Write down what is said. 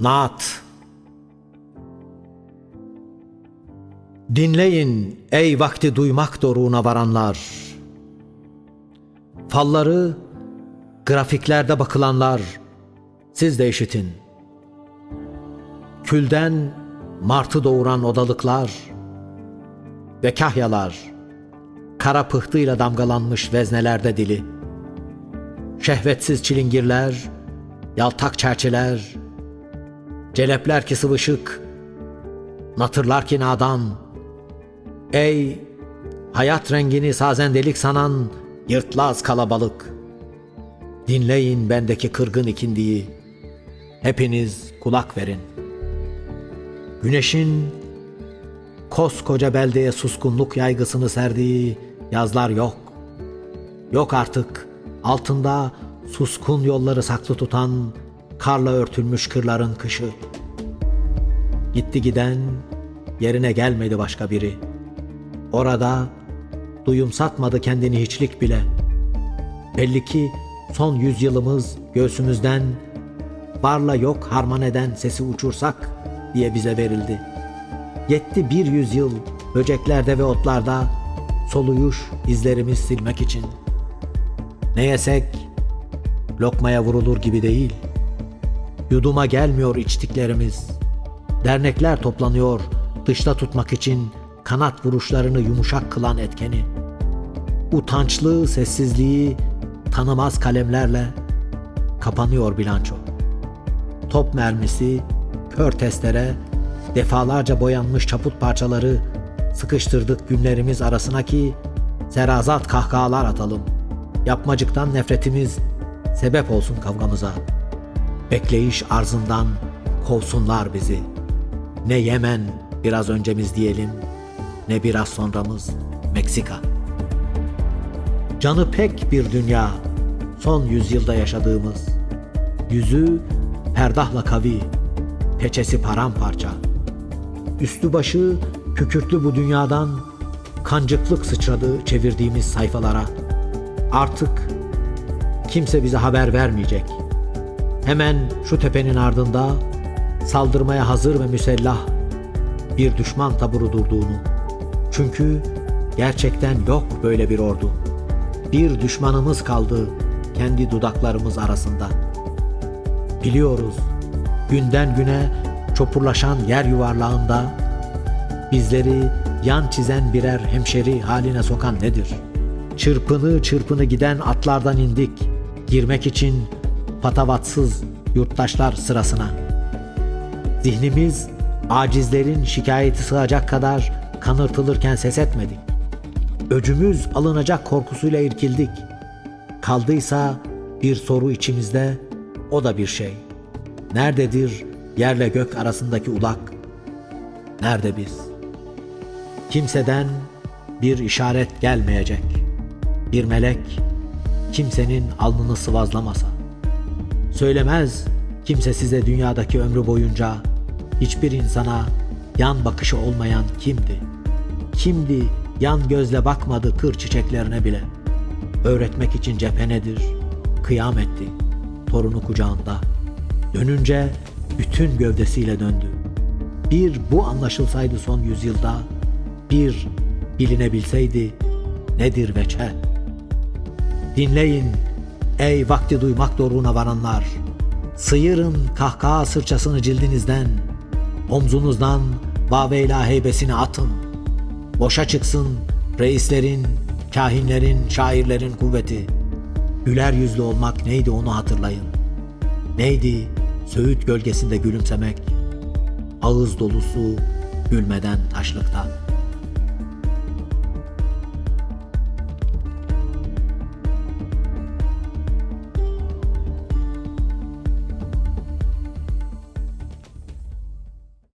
Naat Dinleyin ey vakti duymak doruğuna varanlar. Falları grafiklerde bakılanlar siz de işitin. Külden martı doğuran odalıklar ve kahyalar kara pıhtıyla damgalanmış veznelerde dili. Şehvetsiz çilingirler, yaltak çerçeler, celepler ki sıvışık, natırlar ki nadan. Ey hayat rengini sazendelik sanan yırtlaz kalabalık. Dinleyin bendeki kırgın ikindiyi. Hepiniz kulak verin. Güneşin koskoca beldeye suskunluk yaygısını serdiği yazlar yok. Yok artık altında suskun yolları saklı tutan karla örtülmüş kırların kışı. Gitti giden yerine gelmedi başka biri. Orada duyum satmadı kendini hiçlik bile. Belli ki son yüzyılımız göğsümüzden varla yok harman eden sesi uçursak diye bize verildi. Yetti bir yüzyıl böceklerde ve otlarda soluyuş izlerimiz silmek için. Ne yesek lokmaya vurulur gibi değil. Yuduma gelmiyor içtiklerimiz. Dernekler toplanıyor dışta tutmak için kanat vuruşlarını yumuşak kılan etkeni. Utançlı sessizliği tanımaz kalemlerle kapanıyor bilanço. Top mermisi, kör testere, defalarca boyanmış çaput parçaları sıkıştırdık günlerimiz arasına ki serazat kahkahalar atalım. Yapmacıktan nefretimiz sebep olsun kavgamıza. Bekleyiş arzından kovsunlar bizi. Ne Yemen biraz öncemiz diyelim, ne biraz sonramız Meksika. Canı pek bir dünya, son yüzyılda yaşadığımız. Yüzü perdahla kavi, peçesi paramparça. Üstü başı kükürtlü bu dünyadan kancıklık sıçradı çevirdiğimiz sayfalara. Artık kimse bize haber vermeyecek. Hemen şu tepenin ardında saldırmaya hazır ve müsellah bir düşman taburu durduğunu. Çünkü gerçekten yok böyle bir ordu. Bir düşmanımız kaldı kendi dudaklarımız arasında. Biliyoruz günden güne çopurlaşan yer yuvarlağında bizleri yan çizen birer hemşeri haline sokan nedir? Çırpını çırpını giden atlardan indik girmek için patavatsız yurttaşlar sırasına. Zihnimiz acizlerin şikayeti sığacak kadar kanırtılırken ses etmedik. Öcümüz alınacak korkusuyla irkildik. Kaldıysa bir soru içimizde, o da bir şey. Nerededir yerle gök arasındaki ulak? Nerede biz? Kimseden bir işaret gelmeyecek. Bir melek kimsenin alnını sıvazlamasa. Söylemez kimse size dünyadaki ömrü boyunca hiçbir insana yan bakışı olmayan kimdi? Kimdi yan gözle bakmadı kır çiçeklerine bile? Öğretmek için cephenedir, kıyam etti, torunu kucağında. Dönünce bütün gövdesiyle döndü. Bir bu anlaşılsaydı son yüzyılda, bir bilinebilseydi nedir veçe? Dinleyin ey vakti duymak doruğuna varanlar. Sıyırın kahkaha sırçasını cildinizden, omzunuzdan vaveyla heybesini atın. Boşa çıksın reislerin, kahinlerin, şairlerin kuvveti. Güler yüzlü olmak neydi onu hatırlayın. Neydi Söğüt gölgesinde gülümsemek? Ağız dolusu gülmeden taşlıkta.